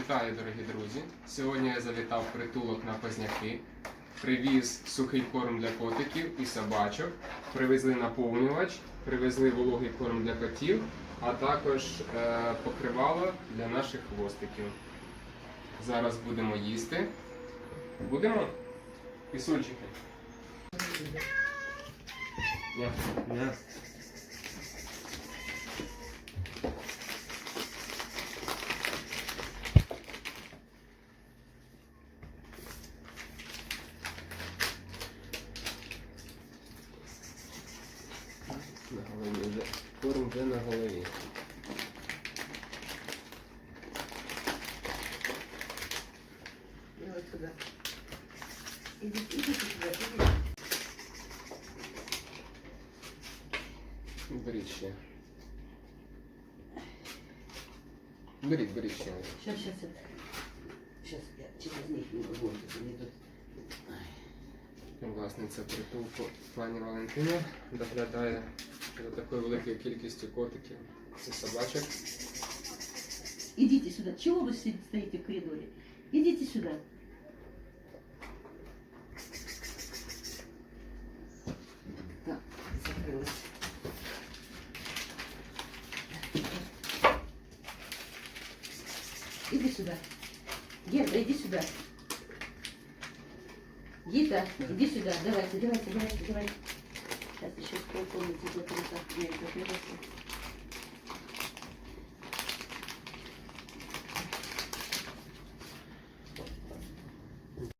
Вітаю, дорогі друзі! Сьогодні я завітав притулок на Позняки, привіз сухий корм для котиків і собачок, привезли наповнювач, привезли вологий корм для котів, а також е, покривало для наших хвостиків. Зараз будемо їсти. Будемо? Пісунчики. Ня, вже. Корм вже на голові. Давай сюда. Идите, идите сюда, идите. Беріть ще. Беріть, беріть ще. Сейчас, сейчас, это. Сейчас я через них не могу. это Мне тут... Ай. Власниця притулку пані Валентина доглядає за такою великою кількістю котиків і собачок. Идите сюда. Чего вы си- стоите в коридоре? Идите сюда. Так, закрылась. Иди сюда. Герда, иди сюда. Гита, иди сюда. Давайте, давайте, давайте, давайте. Сейчас еще в полкомнате закрыта. Дверь закрылась.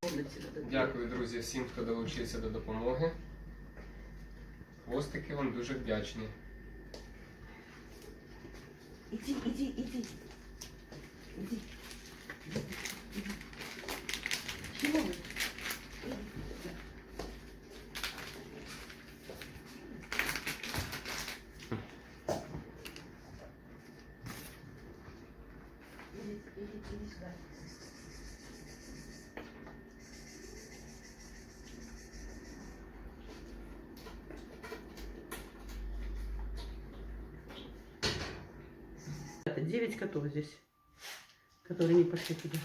Комнате надо дверь. Дякую, друзі, всім, хто долучився до допомоги. Хвостики вам дуже вдячні. Иди, иди, иди. Иди. Иди, иди, иди сюда. Это 9 котов здесь, которые не пошли туда.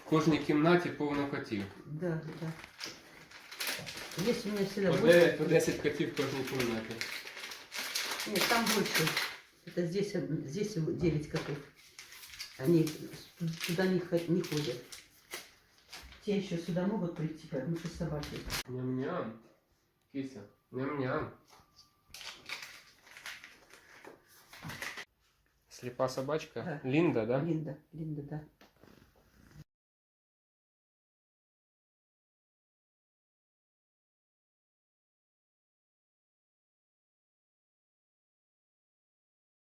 В кожній кімнаті повно котів. Да, да. Здесь у меня всегда По больше. 9, по 10 котів в кожній кімнаті. Нет, там больше. Это здесь, од- здесь 9 котов. Они туда не, не ходят. Те еще сюда могут прийти, потому что собаки. Ням-ням. Кися. Ням-ням. Сліпа собачка. Да. Лінда, да? Линда, Линда, да.